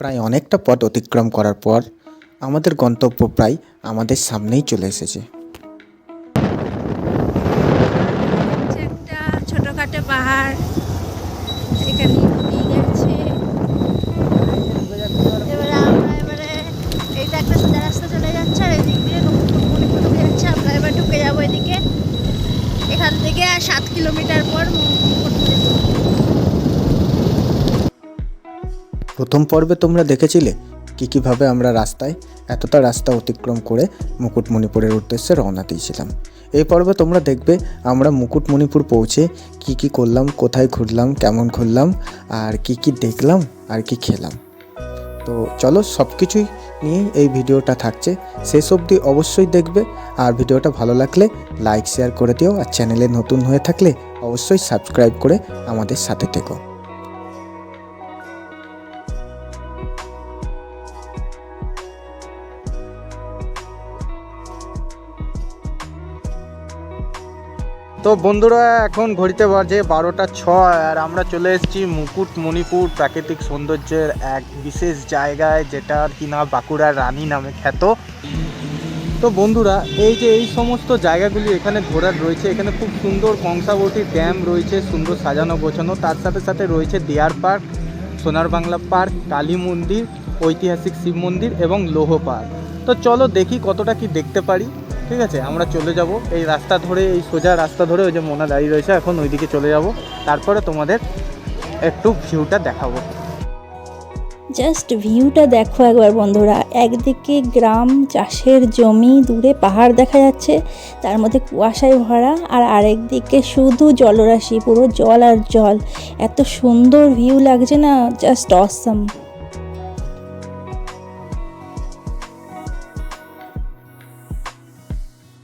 প্রায় অনেকটা পথ অতিক্রম করার পর আমাদের গন্তব্য প্রায় আমাদের সামনেই চলে এসেছে হচ্ছে একটা ছোটখাটো পাহাড় এখানে নদী গেছে এবারে আমরা এবারে এইটা একটা সোজা রাস্তা চলে যাচ্ছে আর এদিক দিয়ে মণিপুর ঢুকে যাচ্ছে আমরা এবার ঢুকে যাব এদিকে এখান থেকে আর সাত কিলোমিটার পর মুকুটমণিপুর প্রথম পর্বে তোমরা দেখেছিলে? কী কীভাবে আমরা রাস্তায় এতটা রাস্তা অতিক্রম করে মুকুটমণিপুরের উদ্দেশ্যে রওনা দিয়েছিলাম? এই পর্বে তোমরা দেখবে আমরা মুকুটমণিপুর পৌঁছে কি কি করলাম, কোথায় ঘুরলাম, কেমন ঘুরলাম, আর কি কি দেখলাম, আর কি খেলাম। তো চলো সব কিছুই নিয়েই এই ভিডিওটা থাকছে। শেষ অবধি অবশ্যই দেখবে। আর ভিডিওটা ভালো লাগলে লাইক, শেয়ার করে দিও। আর চ্যানেলে নতুন হয়ে থাকলে অবশ্যই সাবস্ক্রাইব করে আমাদের সাথে থেকো। তো বন্ধুরা, এখন ঘড়িতে বাজে বারোটা ছয় আর আমরা চলে এসেছি মুকুটমণিপুর প্রাকৃতিক সৌন্দর্যের এক বিশেষ জায়গায় যেটার কিনা বাঁকুড়ার রানী নামে খ্যাত। তো বন্ধুরা, এই যে এই সমস্ত জায়গাগুলি এখানে ঘোরার রয়েছে, এখানে খুব সুন্দর কংসাবতী ড্যাম রয়েছে, সুন্দর সাজানো গোছানো। তার সাথে সাথে রয়েছে দেয়ার পার্ক, সোনার বাংলা পার্ক, কালী মন্দির, ঐতিহাসিক শিব মন্দির এবং লৌহ পার্ক। তো চলো দেখি কতটা কি দেখতে পারি। ঠিক আছে, আমরা চলে যাব। এই রাস্তা ধরে, এই সোজা রাস্তা ধরে ওই যে মোনা দাঁড়িয়ে রয়েছে, এখন ওইদিকে চলে যাব। তারপরে তোমাদের একটু ভিউটা দেখাবো। জাস্ট ভিউটা দেখো একবার বন্ধুরা। একদিকে গ্রাম, চাষের জমি, দূরে পাহাড় দেখা যাচ্ছে, তার মধ্যে কুয়াশায় ভরা, আর আরেকদিকে শুধু জলরাশি, পুরো জল আর জল। এত সুন্দর ভিউ লাগছে না জাস্ট অসম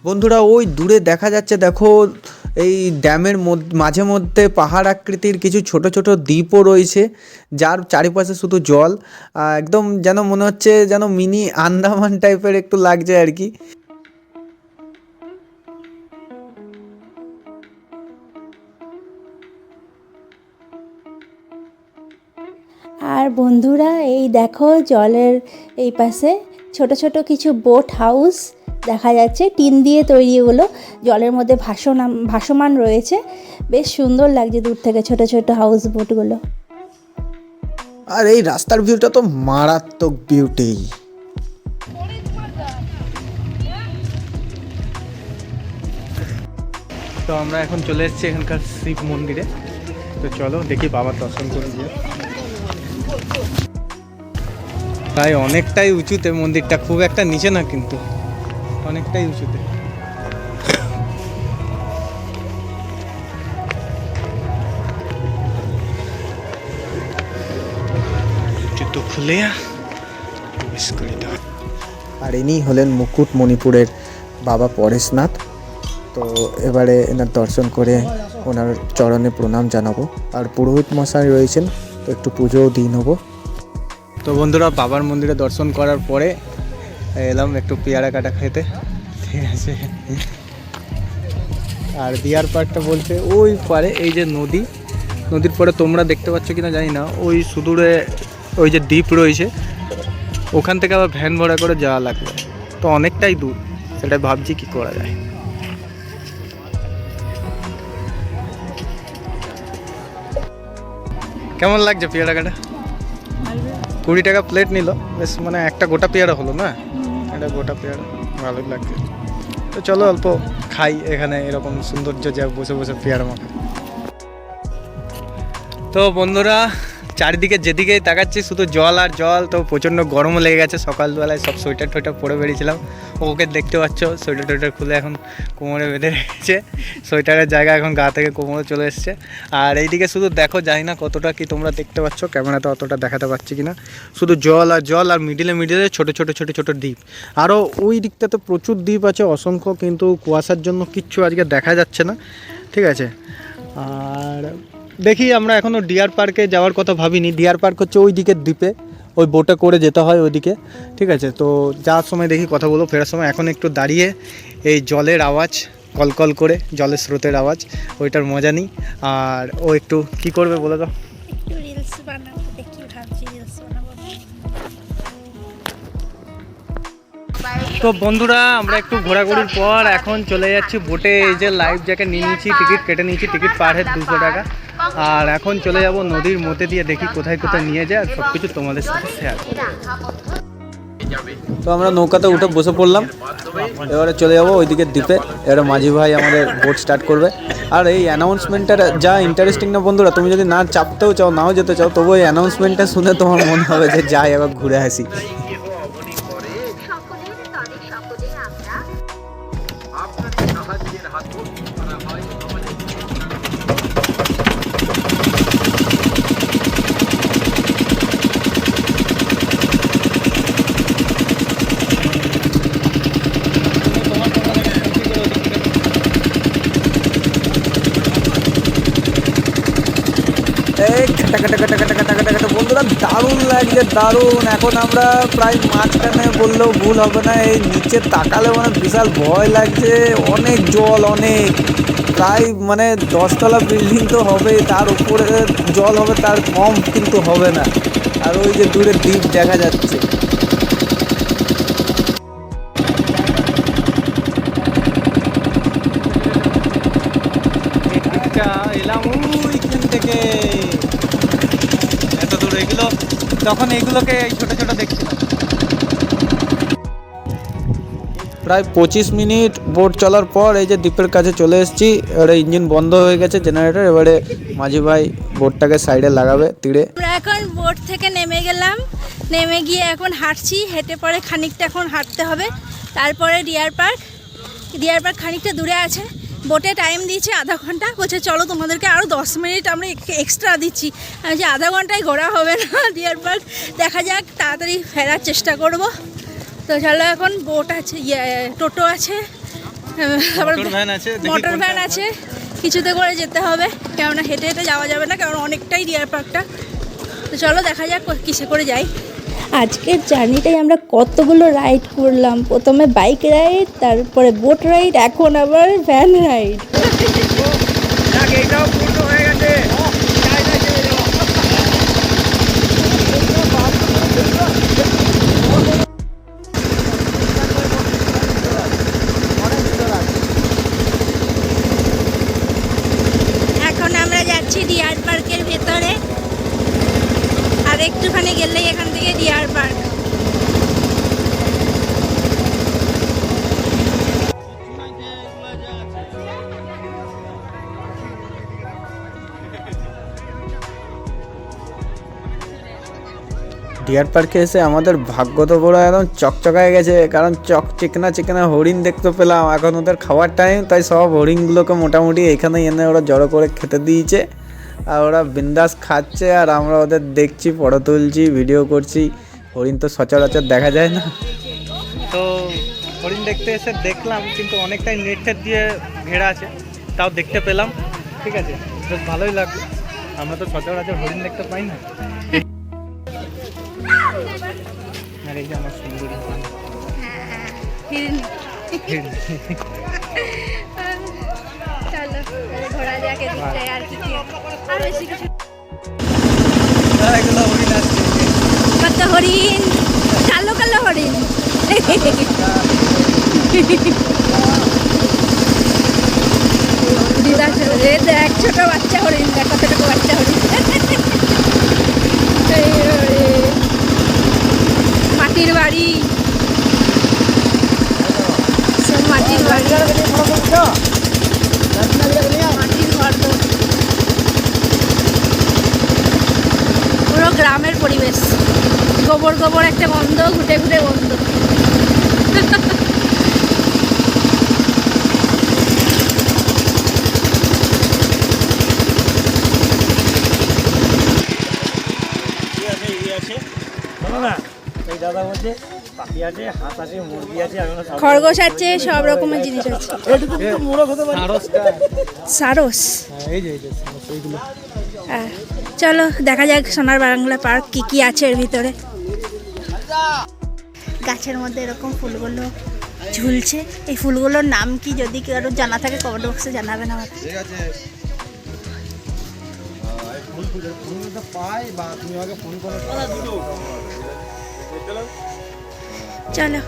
বন্ধুরা, ওই দূরে দেখা যাচ্ছে, দেখো, এই ড্যামের মাঝে মধ্যে পাহাড় আকৃতির কিছু ছোট ছোট দ্বীপও রয়েছে, যার চারিপাশে শুধু জল একদম যেন মনে হচ্ছে যেন মিনি আন্দামান টাইপের একটু লাগছে আর কি। আর বন্ধুরা, এই দেখো জলের এই পাশে ছোট ছোট কিছু বোট হাউস দেখা যাচ্ছে। টিন দিয়ে তৈরি এগুলো জলের মধ্যে ভাসমান ভাসমান রয়েছে। বেশ সুন্দর লাগছে দূর থেকে ছোট ছোট হাউস বোটগুলো আর এই রাস্তার ভিউটা তো মারাত্মক বিউটি তো আমরা এখন চলে এসেছি এখানকার শিব মন্দিরে। তো চলো দেখি বাবার দর্শন করে গিয়ে তাই অনেকটাই উঁচুতে মন্দিরটা খুব একটা নিচে না কিন্তু। অনেকটাই উঁচুতে। জুতো খুলে প্রবেশ করে দেওয়া আর ইনি হলেন মুকুট মণিপুরের বাবা পরেশনাথ তো এবারে এনার দর্শন করে ওনার চরণে প্রণাম জানাব। আর পুরোহিত মশাই রয়েছেন তো একটু পুজোও দিয়ে নেব। তো বন্ধুরা বাবার মন্দিরে দর্শন করার পরে এলাম একটু পেয়ারা কাটা খেতে। ঠিক আছে। আর দিয়ার পাড়টা বলতে ওই পারে এই যে নদী নদীর পরে তোমরা দেখতে পাচ্ছ কিনা জানি না ওই সুদূরে ওই যে দ্বীপ রয়েছে ওখান থেকে আবার ভ্যান ভাড়া করে যাওয়া লাগবে। তো অনেকটাই দূর সেটাই ভাবছি কি করা যায়। কেমন লাগছে পেয়ারা কাটা? কুড়ি টাকা প্লেট নিল বেশ মানে একটা গোটা পেয়ারা হলো না? একটা গোটা পেয়ারা, ভালোই লাগছে। তো চলো অল্প খাই এখানে এরকম সৌন্দর্য যা বসে বসে পেয়ারা মাখা। তো বন্ধুরা চারিদিকে যেদিকেই তাকাচ্ছি, শুধু জল আর জল, তো প্রচণ্ড গরমও লেগে গেছে। সকালবেলায় সব সোয়েটার টোয়েটার পরে বেরিয়েছিলাম। ওকে দেখতে পাচ্ছ, সোয়েটার টোয়েটার খুলে এখন কোমরে বেঁধে রেখেছে। সোয়েটারের জায়গা এখন গা থেকে কোমরে চলে এসছে। আর এইদিকে শুধু দেখো, জানি না কতটা কি তোমরা দেখতে পাচ্ছ ক্যামেরাতে অতটা দেখাতে পারছি কিনা। শুধু জল আর জল, আর মিডিলে মিডিলে ছোট ছোট ছোট ছোট দ্বীপ। আরও ওই দিকটাতে প্রচুর দ্বীপ আছে, অসংখ্য, কিন্তু কুয়াশার জন্য কিচ্ছু আজকে দেখা যাচ্ছে না। ঠিক আছে? আর দেখি আমরা এখনও ডিয়ার পার্কে যাওয়ার কথা ভাবিনি। ডিয়ার পার্ক হচ্ছে ওই দিকের দ্বীপে। ওই বোটে করে যেতে হয় ওইদিকে। ঠিক আছে তো যাওয়ার সময় দেখি কথা বলব ফেরার সময় এখন একটু দাঁড়িয়ে এই জলের আওয়াজ কলকল করে জলের স্রোতের আওয়াজ ওইটার মজা নিই। আর ও একটু কি করবে বলে দাও তো বন্ধুরা আমরা একটু ঘোরাঘুরির পর এখন চলে যাচ্ছি বোটে। এই যে লাইফ জ্যাকেট নিয়ে নিয়েছি টিকিট কেটে নিয়েছি টিকিট পার হেড দুশো টাকা। আর এখন চলে যাব নদীর মধ্যে দিয়ে দেখি কোথায় কোথায় নিয়ে যায়, আর সব কিছু তোমাদের সাথে শেয়ার তো আমরা নৌকাতে উঠে বসে পড়লাম। এবারে চলে যাব ওইদিকে দ্বীপে। এবারে মাঝি ভাই আমাদের বোট স্টার্ট করবে। আর এই অ্যানাউন্সমেন্টটা যা ইন্টারেস্টিং না বন্ধুরা, তুমি যদি না চাপতেও চাও, নাও যেতে চাও, তবু এই অ্যানাউন্সমেন্টটা শুনে তোমার মনে হবে যে যাই, এবার ঘুরে আসি। কাটা বন্ধুরা, দারুণ লাগছে, দারুণ। এখন আমরা প্রায় মাঝখানে বললেও ভুল হবে না, এই নিচে তাকালে মানে বিশাল ভয় লাগছে, অনেক জল, অনেক। প্রায় মানে দশতলা বিল্ডিং তো হবে, তার উপরে জল হবে, তার কম কিন্তু হবে না। আর ওই যে দূরে দ্বীপ দেখা যাচ্ছে। এলাম ওইখান থেকে এত দূর এগুলো তখন এইগুলোকে এই ছোট ছোট দেখছিলাম প্রায় পঁচিশ মিনিট বোট চলার পর এই যে দ্বীপের কাছে চলে এসেছি এবারে ইঞ্জিন বন্ধ হয়ে গেছে জেনারেটর এবারে মাঝি ভাই বোটটাকে সাইডে লাগাবে তীরে। আমরা এখন বোট থেকে নেমে গেলাম নেমে গিয়ে এখন হাঁটছি হেঁটে পরে খানিকটা এখন হাঁটতে হবে তারপরে ডিয়ার পার্ক ডিয়ার পার্ক খানিকটা দূরে আছে। বোটে টাইম দিয়েছে আধা ঘণ্টা। বলছে চলো তোমাদেরকে আরও দশ মিনিট আমরা এক্সট্রা দিচ্ছি। আমি যে আধা ঘন্টায় ঘোরা হবে না ডিয়ার পার্ক দেখা যাক তাড়াতাড়ি ফেরার চেষ্টা করব। তো চলো এখন বোট আছে ইয়ে টোটো আছে। তারপর মোটর ভ্যান আছে, কিছুতে করে যেতে হবে কেননা হেঁটে হেঁটে যাওয়া যাবে না কারণ অনেকটাই ডিয়ার পার্কটা তো চলো দেখা যাক কিসে করে যাই। আজকের জার্নিটাই আমরা কতগুলো রাইড করলাম। প্রথমে বাইক রাইড তারপরে বোট রাইড এখন আবার ভ্যান রাইড ডিয়ার পার্কে এসে আমাদের ভাগ্য তো পুরো একদম চকচকায় গেছে, কারণ চক চিকনা চিকনা হরিণ দেখতে পেলাম। এখন ওদের খাওয়ার টাইম তাই সব হরিণগুলোকে মোটামুটি এখানে এনে ওরা জড়ো করে খেতে দিয়েছে। আর ওরা বিন্দাস খাচ্ছে, আর আমরা ওদের দেখছি, ফটো তুলছি ভিডিও করছি। হরিণ তো সচরাচর দেখা যায় না। তো হরিণ দেখতে এসে দেখলাম, কিন্তু অনেকটাই নেট দিয়ে ঘেরা আছে, তাও দেখতে পেলাম। ঠিক আছে, বেশ ভালোই লাগল। আমরা তো সচরাচর হরিণ দেখতে পাই না। আর এই যে আমার সুন্দরী চলো ঘোরা যাক আর কি কি। আর বেশি কিছু হরিণ কত হরিণ? কালো কালো হরিণ। দিদা দেখ ছোট বাচ্চা হরিণ দেখ কতটুকু বাচ্চা হরিণ এই হরিণ। মাটির বাড়ি সব মাটির বাড়ি মাটির ঘর তো পুরো গ্রামের পরিবেশ গোবর গোবর ঘুটে ঘুটে গন্ধ খরগোশ আছে সব রকমের জিনিস আছে। সারস এই যে এই যে এইগুলো। হ্যাঁ চলো দেখা যাক সোনার বাংলা পার্ক কি কি আছে এর ভিতরে। গাছের মধ্যে এরকম ফুলগুলো ঝুলছে। এই ফুলগুলোর নাম কি যদি কারও জানা থাকে কমেন্ট বক্সে জানাবেন আমাকে। চলো।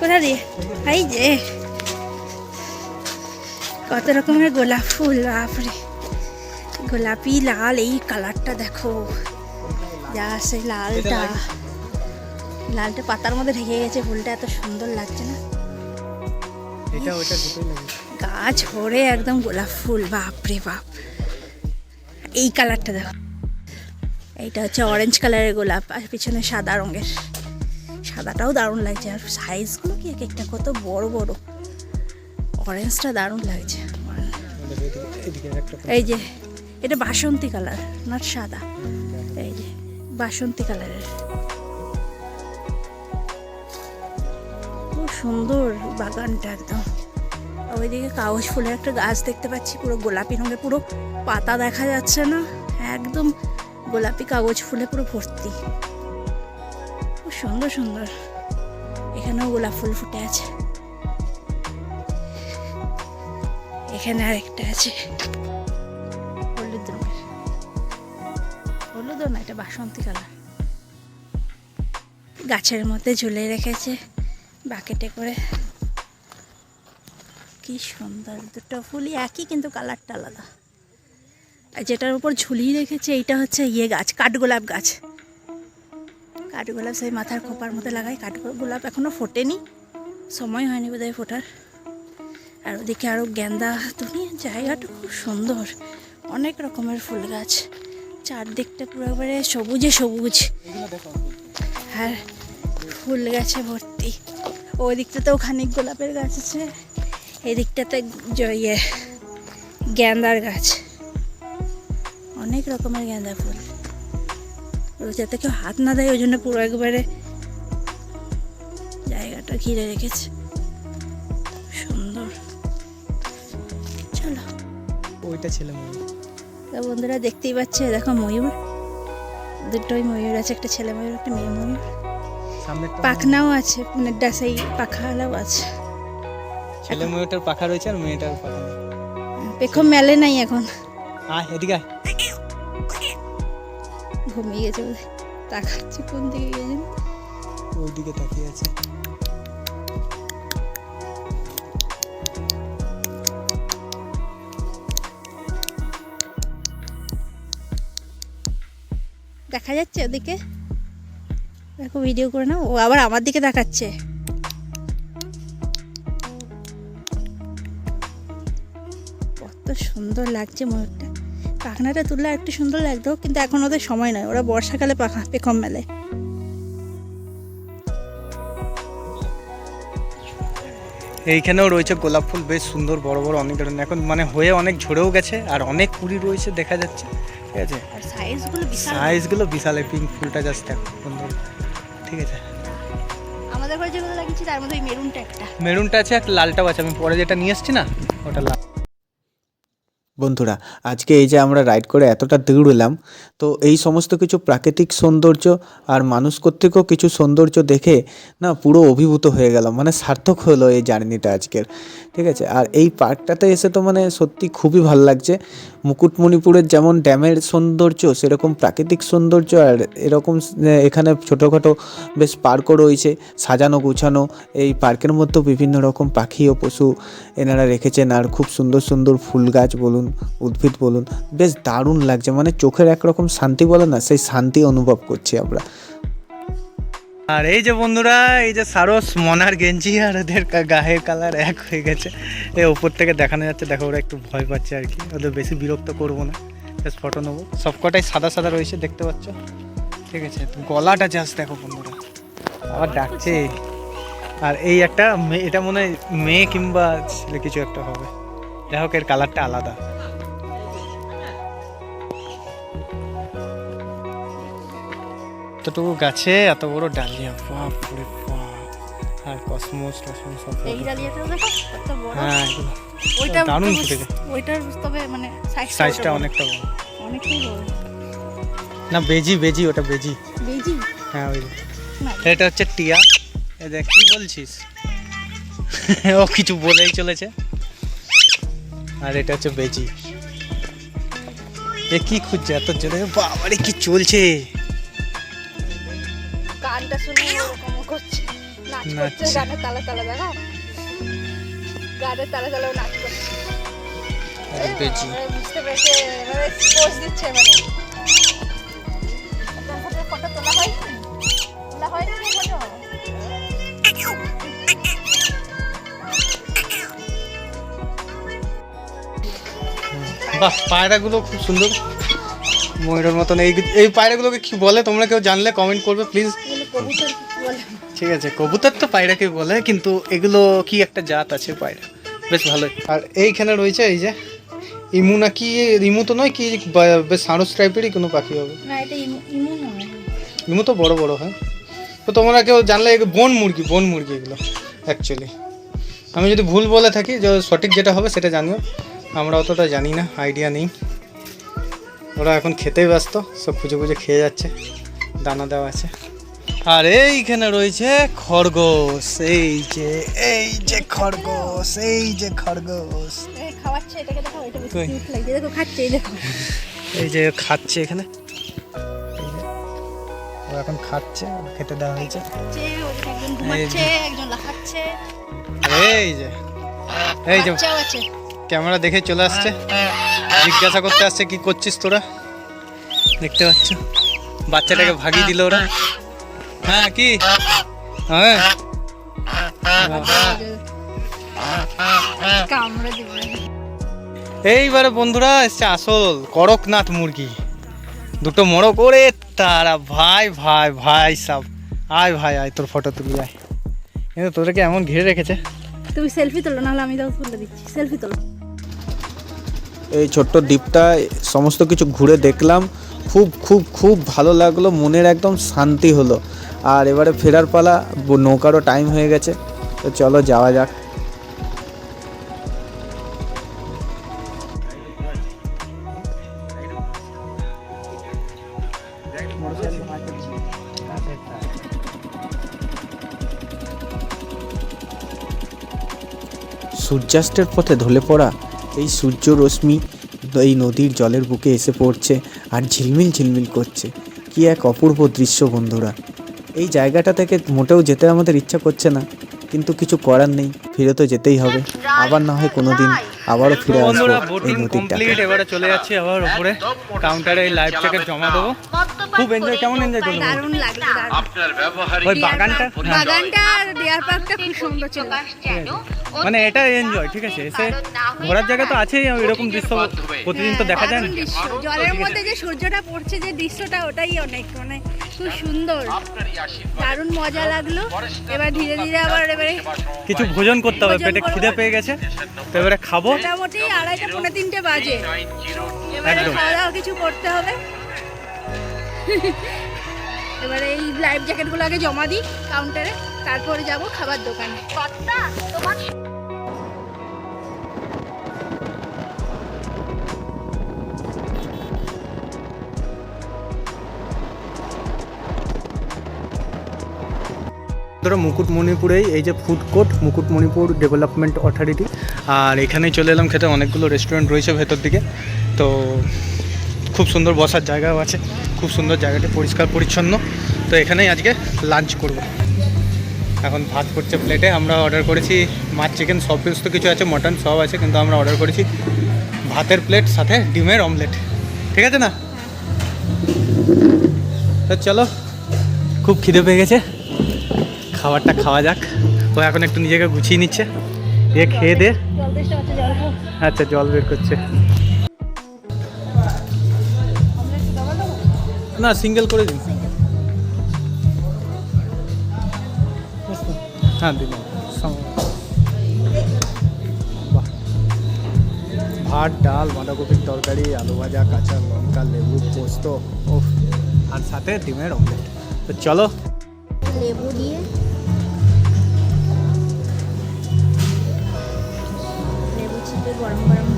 কোথা দিয়ে? এই যে। কত রকমের গোলাপ ফুল বাপরে। গোলাপি লাল এই কালারটা দেখো। যা সেই লালটা। লালটা পাতার মধ্যে ঢেকে গেছে ফুলটা এত সুন্দর লাগছে না? এটা ওটা দুটোই লাগে। গাছ ভরে একদম গোলাপ ফুল বাপরে বাপ। এই কালারটা দেখো। এইটা হচ্ছে অরেঞ্জ কালারের গোলাপ আর পিছনে সাদা রঙের। সাদাটাও দারুণ লাগছে আর সাইজগুলো কি এক একটা কত বড় বড়। অরেঞ্জটা দারুণ লাগছে। এই যে এটা বাসন্তী কালার নট সাদা। এই যে, বাসন্তী কালারের। খুব সুন্দর বাগানটা একদম। ওইদিকে কাগজ ফুলের একটা গাছ দেখতে পাচ্ছি, পুরো গোলাপি রঙের পুরো পাতা দেখা যাচ্ছে না। একদম গোলাপি কাগজ ফুলে পুরো ভর্তি। খুব সুন্দর সুন্দর। এখানেও গোলাপ ফুল ফুটে আছে। এখানে আরেকটা আছে। হলুদ না, এটা বাসন্তী কালার। গাছের মধ্যে ঝুলে রেখেছে বাকেটে করে। কি সুন্দর দুটো ফুলই একই, কিন্তু কালারটা আলাদা। আর যেটার উপর ঝুলিয়ে রেখেছে, এইটা হচ্ছে ইয়ে গাছ, কাঠগোলাপ গাছ। কাঠগোলাপ সেই মাথার খোপার মধ্যে লাগাই কাঠগোলাপ এখনও ফোটেনি, সময় হয়নি বোধহয় ফোটার। আর ওদিকে আরও গেন্দা তুমি জায়গাটা খুব সুন্দর। অনেক রকমের ফুল গাছ। চারদিকটা পুরো একবারে সবুজে সবুজ। আর ফুল গাছে ভর্তি। ওই দিকটাতেও খানিক গোলাপের গাছ আছে। এই দিকটাতে ইয়ে গেন্দার গাছ। অনেক রকমের গেন্দা ফুল। যাতে কেউ হাত না দেয়, ওই জন্য পুরো একবারে জায়গাটা ঘিরে রেখেছে। সুন্দর। চলো। ওইটা ছিল মনে তো বন্ধুরা দেখতেই পাচ্ছে দেখো ময়ূর। দুটোই ময়ূর আছে একটা ছেলে ময়ূর একটা মেয়ে ময়ূর। পাখনাও আছে মানে সেই পাখাওয়ালাও আছে। ছেলে ময়ূরটার পাখা রয়েছে আর মেয়েটার পাখা। পেখম মেলে নাই এখন। আয় এদিকে আয়। ঘুমিয়ে গেছে। তাকাচ্ছে কোন দিকে গেছে ওইদিকে তাকিয়ে আছে। দেখা যাচ্ছে ওদিকে? দেখো ভিডিও করে নাও। ও আবার আমার দিকে দেখাচ্ছে। কত সুন্দর লাগছে ময়ূরটা পাখনাটা তুললে একটু সুন্দর লাগতো, কিন্তু এখন ওদের সময় নয়। ওরা বর্ষাকালে পাখা, পেখম মেলে। এইখানেও রয়েছে গোলাপ ফুল, বেশ সুন্দর, বড় বড় অনেক ধরনের। এখন মানে হয়ে অনেক ঝরেও গেছে, আর অনেক কুড়ি রয়েছে, দেখা যাচ্ছে। ঠিক আছে। আর সাইজগুলো বিশাল। সাইজগুলো বিশাল এই পিঙ্ক ফুলটা জাস্ট দেখো সুন্দর ঠিক আছে। আমাদের ঘরে যেগুলো লাগিয়েছি তার মধ্যে মেরুনটা একটা। মেরুনটা আছে একটা লালটাও আছে। আমি পরে যেটা নিয়ে এসেছি না ওটা লাল। বন্ধুরা আজকে এই যে আমরা রাইড করে এতটা দূর এলাম তো এই সমস্ত কিছু প্রাকৃতিক সৌন্দর্য আর মানুষ কর্তৃকও কিছু সৌন্দর্য দেখে না পুরো অভিভূত হয়ে গেলাম। মানে সার্থক হলো এই জার্নিটা আজকের। ঠিক আছে? আর এই পার্কটাতে এসে তো মানে সত্যি খুবই ভালো লাগছে। মুকুটমণিপুরের যেমন ড্যামের সৌন্দর্য, সেরকম প্রাকৃতিক সৌন্দর্য আর এরকম এখানে ছোটোখাটো বেশ পার্কও রয়েছে, সাজানো গুছানো। এই পার্কের মধ্যেও বিভিন্ন রকম পাখি ও পশু এনারা রেখেছেন আর খুব সুন্দর সুন্দর ফুল গাছ বলুন, উদ্ভিদ বলুন, বেশ দারুণ লাগছে। মানে চোখের একরকম শান্তি বলে না, সেই শান্তি অনুভব করছি আমরা। আর এই যে বন্ধুরা, এই যে সারস, মনার, গেঞ্জি আর ওদের গায়ের কালার এক হয়ে গেছে। এই ওপর থেকে দেখানো যাচ্ছে, দেখো ওরা একটু ভয় পাচ্ছে আর কি। ওদের বেশি বিরক্ত করব না। জাস্ট ফটো নেব। সবকটাই সাদা সাদা রয়েছে, দেখতে পাচ্ছ? ঠিক আছে গলাটা জাস্ট দেখো বন্ধুরা। আবার ডাকছে। আর এই একটা এটা মনে হয় মেয়ে কিংবা ছেলে কিছু একটা হবে। হোক, এর কালারটা আলাদা। এতটুকু গাছে এত বড় ডালিয়া বাপ রে আর কসমোস টসমোস সব এই ডালিয়াটা দেখো কত বড়। হ্যাঁ ওইটা দারুণ ফুটেছে। ওইটার তবে মানে সাইজটা অনেকটা বড়। অনেকটাই বড়। না বেজি বেজি ওটা বেজি। বেজি? হ্যাঁ ওই এটা হচ্ছে টিয়া। এ দেখ কি বলছিস? ও কিছু বলেই চলেছে। আর এটা হচ্ছে বেজি। এ কি খুঁজছে এত জোরে? বাবারে কি চলছে? গানটা শুনে ওরকম করছে। নাচ করছে নাচছে। গানের তালে তালে দেখো? গানের তালে তালে নাচ করছে। এই বেজি। এবারে বুঝতে পেরেছে এবারে পোজ দিচ্ছে এবারে। ফটো তোলা হয় তোলা হয় না ফটো? বাহ পায়রাগুলো খুব সুন্দর। ময়ূরের মতন। এই এই পায়রাগুলোকে কি বলে? তোমরা কেউ জানলে কমেন্ট করবে প্লিজ ঠিক আছে কবুতর তো পায়রাকে বলে কিন্তু এগুলো কি একটা জাত আছে পায়রা? বেশ ভালোই। আর এইখানে রয়েছে এই যে ইমু নাকি ইমু তো নয় কি বেশ সারস টাইপেরই কোনো পাখি হবে? ইমু তো বড় বড় হয়? তো তোমরা কেউ জানলে বন মুরগি বন মুরগি এগুলো অ্যাকচুয়ালি আমি যদি ভুল বলে থাকি যে সঠিক যেটা হবে সেটা জানিও। আমরা অতটা জানি না আইডিয়া নেই। ওরা এখন খেতেই ব্যস্ত সব খুঁজে খুঁজে খেয়ে যাচ্ছে দানা দেওয়া আছে। আর এইখানে রয়েছে খরগোশ এই যে এই যে খরগোশ এই যে খরগোশ। এই যে খাচ্ছে এখানে। ও এখন খাচ্ছে খেতে দেওয়া হয়েছে। এই যে। এই যে ক্যামেরা দেখে চলে আসছে। জিজ্ঞাসা করতে আসছে, কি করছিস তোরা? দেখতে পাচ্ছ। বাচ্চাটাকে ভাগিয়ে দিল ওরা। হ্যাঁ কি? হ্যাঁ। এইবারে বন্ধুরা, এসছে আসল করকনাথ মুরগি। দুটো মোড়ো করে তারা, ভাই ভাই ভাই সব। আয় ভাই, আয়, তোর ফটো তুলি, আয়। কিন্তু তোদেরকে এমন ঘিরে রেখেছে। তুমি সেলফি তোলো, নাহলে আমি তাও তুলে দিচ্ছি। সেলফি তোলো। এই ছোট্ট দ্বীপটা, সমস্ত কিছু ঘুরে দেখলাম। খুব খুব খুব ভালো লাগল, মনের একদম শান্তি হলো। আর এবারে ফেরার পালা, নৌকারও টাইম হয়ে গেছে। তো চলো যাওয়া যাক। সূর্যাস্তের পথে ঢলে পড়া এই সূর্য রশ্মি এই নদীর জলের বুকে এসে পড়ছে আর ঝিলমিল ঝিলমিল করছে। কি এক অপূর্ব দৃশ্য বন্ধুরা। এই জায়গাটা থেকে মোটেও যেতে আমাদের ইচ্ছা করছে না। কিন্তু কিছু করার নেই ফিরে তো যেতেই হবে। আবার না হয় কোনো দিন আবারও ফিরে আসব এই নদীর কমপ্লিট এবারে চলে যাচ্ছি আবার উপরে। কাউন্টারে এই লাইফ জ্যাকেট জমা দেবো। খুব এনজয় কেমন এনজয় করল দারুণ লাগল দারুণ। ওই বাগানটা? হ্যাঁ। বাগানটা আর ডিয়ার পার্কটা খুব সুন্দর ছিল। মানে এটা এনজয় ঠিক আছে। এসে ঘোরার জায়গা তো আছেই এরকম দৃশ্য প্রতিদিন তো দেখা যায়। না দৃশ্য। জলের মধ্যে যে সূর্যটা পড়ছে যে দৃশ্যটা ওটাই অনেক। মানে খুব সুন্দর। দারুণ মজা লাগল। এবার ধীরে ধীরে আবার এবারে কিছু ভোজন করতে হবে পেটে খিদে পেয়ে গেছে। তো এবারে খাব। মোটামুটি আড়াইটা পৌনে তিনটে বাজে। এবারে খাওয়া দাওয়া কিছু করতে হবে। এবারে এই লাইফ জ্যাকেটগুলো আগে জমা দিই কাউন্টারে তারপরে যাব খাবার দোকানে। তোমার ধরো মুকুটমণিপুরেই এই যে food court Mukutmanipur development authority আর এখানেই চলে এলাম খেতে অনেকগুলো রেস্টুরেন্ট রয়েছে ভেতর দিকে। তো খুব সুন্দর বসার জায়গাও আছে। খুব সুন্দর জায়গাটি পরিষ্কার পরিচ্ছন্ন। তো এখানেই আজকে লাঞ্চ করব। এখন ভাত করছে প্লেটে আমরা অর্ডার করেছি মাছ চিকেন সব কিছু তো কিছু আছে মটন সব আছে কিন্তু আমরা অর্ডার করেছি ভাতের প্লেট সাথে ডিমের অমলেট ঠিক আছে না? তো চলো খুব খিদে পেয়ে গেছে। খাবারটা খাওয়া যাক। ও এখন একটু নিজেকে গুছিয়ে নিচ্ছে। দিয়ে খেয়ে দে। আচ্ছা জল বের করছে। না সিঙ্গেল করে দিন। হ্যাঁ বাহ। ভাত, ডাল, বাঁধাকপির তরকারি, আলু ভাজা, কাঁচা লঙ্কা, লেবু, পোস্ত ও আর সাথে ডিমের অমলেট। তো চলো। লেবু দিয়ে। লেবু গরম গরম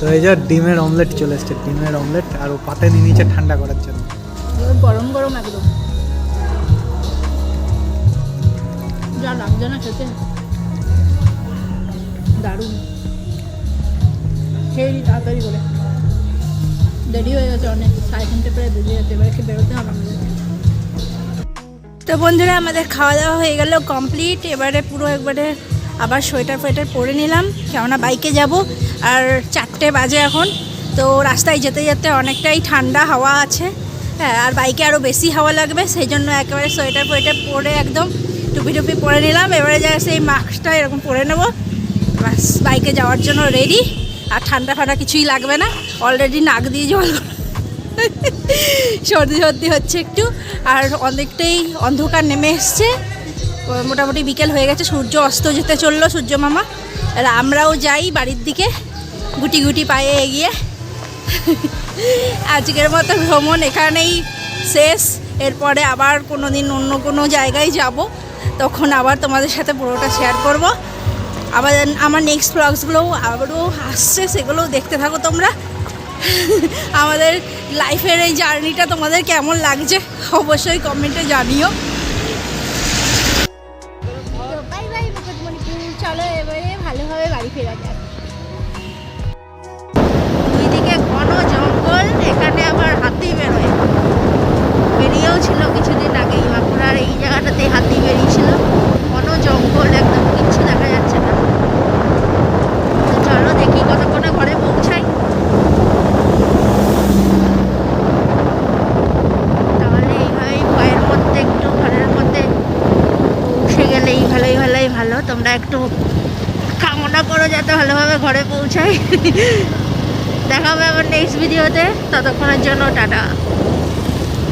তো এই যে ডিমের অমলেট চলে এসছে ডিমের অমলেট আর ও পাতে নিয়ে নিচে ঠান্ডা করার জন্য। গরম গরম একদম। যা লাগছে না খেতে। দারুণ। খেয়ে নি তাড়াতাড়ি করে। দেরি হয়ে গেছে অনেক সাড়ে তিনটে প্রায় বেজে যাচ্ছে এবারে কি বেরোতে হবে আমাদের। তো বন্ধুরা আমাদের খাওয়া দাওয়া হয়ে গেল কমপ্লিট। এবারে পুরো একবারে আবার সোয়েটার ফোয়েটার পরে নিলাম, কেননা বাইকে যাব, আর চারটে বাজে এখন, তো রাস্তায় যেতে যেতে অনেকটাই ঠান্ডা হাওয়া আছে। হ্যাঁ আর বাইকে আরও বেশি হাওয়া লাগবে, সেই জন্য একেবারে সোয়েটার ফোয়েটার পরে একদম টুপি টুপি পরে নিলাম। এবারে যা সেই মাস্কটা এরকম পরে নেব। বাইকে যাওয়ার জন্য রেডি আর ঠান্ডা ফান্ডা কিছুই লাগবে না। অলরেডি নাক দিয়ে জল সর্দি সর্দি হচ্ছে একটু, আর অনেকটাই অন্ধকার নেমে এসছে। মোটামুটি বিকেল হয়ে গেছে, সূর্য অস্ত যেতে চলল সূর্য মামা। আর আমরাও যাই বাড়ির দিকে, গুটি গুটি পায়ে এগিয়ে। আজকের মতো ভ্রমণ এখানেই শেষ। এরপরে আবার কোনো দিন অন্য কোনো জায়গায় যাব। তখন আবার তোমাদের সাথে পুরোটা শেয়ার করব। আবার আমার নেক্সট ব্লগসগুলোও আবারও আসছে, সেগুলোও দেখতে থাকো তোমরা। আমাদের লাইফের এই জার্নিটা তোমাদের কেমন লাগছে, অবশ্যই কমেন্টে জানিও। ফেরা যাক দুইদিকে ঘন জঙ্গল এখানে আবার হাতি বেরোয় বেরিয়েও ছিল কিছুদিন আগেই বাঁকুড়ার এই জায়গাটাতে হাতি বেরিয়েছিল ঘন জঙ্গল একদম কিচ্ছু দেখা যাচ্ছে না তো চলো দেখি কতক্ষণে ঘরে পৌঁছাই তাহলে এইভাবেই ভয়ের মধ্যে একটু ঘরের মধ্যে পৌঁছে গেলেই ভালোই ভালোই ভালো তোমরা একটু কামনা করো যাতে ভালোভাবে ঘরে পৌঁছাই দেখা হবে আবার নেক্সট ভিডিওতে ততক্ষণের জন্য টাটা।